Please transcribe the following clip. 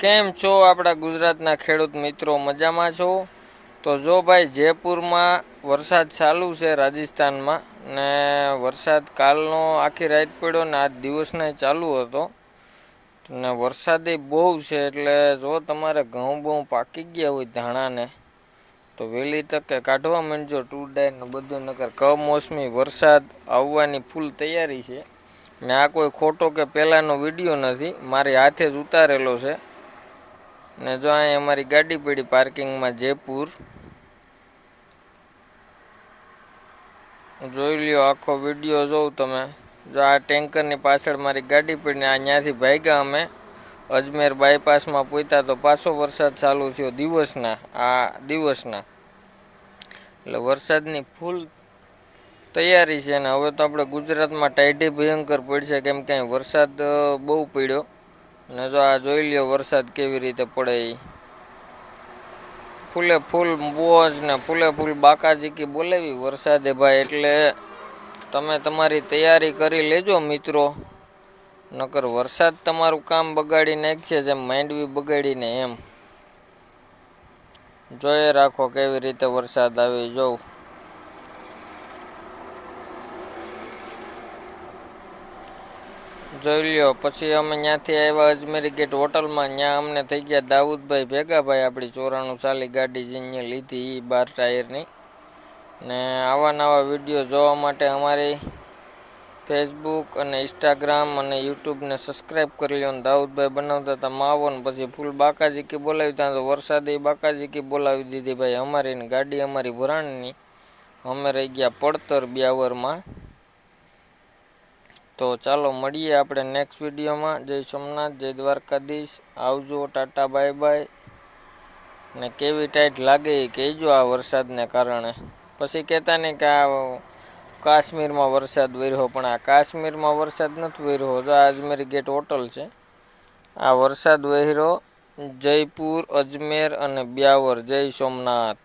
કેમ છો આપણા ગુજરાતના ખેડૂત મિત્રો? મજામાં છો? તો જો ભાઈ, જયપુરમાં વરસાદ ચાલુ છે રાજસ્થાનમાં ને વરસાદ કાલનો આખી રાત પડ્યો ને આજ દિવસને ચાલુ હતો. ને વરસાદે બહુ છે એટલે જો તમારે ઘઉં બહુ પાકી ગયા હોય ધાણાને, તો વહેલી તકે કાઢવા માંડજો ટુ ડાયર ને બધું, નકર કમોસમી વરસાદ આવવાની ફૂલ તૈયારી છે. ને આ કોઈ ખોટો કે પહેલાંનો વીડિયો નથી, મારી હાથે જ ઉતારેલો છે. ને જો અહીં અમારી ગાડી પડી પાર્કિંગમાં જયપુર. જોઈ લ્યો આખો વીડિયો જોઉં તમે. જો આ ટેન્કરની પાછળ મારી ગાડી પડીને આ ત્યાંથી ભાગ્યા અમે. અજમેર બાયપાસમાં પહોંચ્યા તો પાછો વરસાદ ચાલુ થયો દિવસના, આ દિવસના. એટલે વરસાદની ફૂલ તૈયારી છે ને હવે તો આપણે ગુજરાતમાં ટાઈટી ભયંકર પડશે કેમ કે વરસાદ બહુ પડ્યો. ને જો આ જોઈ લ્યો વરસાદ કેવી રીતે પડે ફૂલે ફૂલ બોજ ને ફૂલે ફૂલ બાકાજીકી બોલાવી વરસાદે ભાઈ, એટલે તમે તમારી તૈયારી કરી લેજો મિત્રો. નકર વરસાદ તમારું કામ બગાડી નાખશે જેમ માંડવી બગાડીને એમ. જોઈએ રાખો કેવી રીતે વરસાદ આવી જોઉં. જોઈ લ્યો, પછી અમે ત્યાંથી આવ્યા અજમેરી ગેટ હોટલમાં ત્યાં અમને થઈ ગયા દાઉદભાઈ ભેગાભાઈ, આપણી ચોરાણું ચાલી ગાડી જઈને લીધી એ બાર ટાયરની. ને આવા નવા વીડિયો જોવા માટે અમારી ફેસબુક અને ઇન્સ્ટાગ્રામ અને યુટ્યુબને સબસ્ક્રાઈબ કરી લો ને દાઉદભાઈ બનાવતા હતા માવો ને પછી ફૂલ બાકાજીકી બોલાવી ત્યાં તો વરસાદે બાકાજીકી બોલાવી દીધી ભાઈ અમારી ગાડી અમારી ભરાણની. અમે રહી ગયા પડતર બ્યાવરમાં તો ચાલો મળીએ આપણે નેક્સ્ટ વિડીયોમાં. જય સોમનાથ, જય દ્વારકાધીશ. આવજો, ટાટા, બાય બાય. ને કેવી ટાઈટ લાગે એ કહેજો આ વરસાદને કારણે. પછી કહેતા નહીં કે આ કાશ્મીરમાં વરસાદ વર્યો પણ આ કાશ્મીરમાં વરસાદ નથી વર્યો જો અજમેરી ગેટ હોટલ છે, આ વરસાદ વહેરો જયપુર, અજમેર અને બ્યાવર. જય સોમનાથ.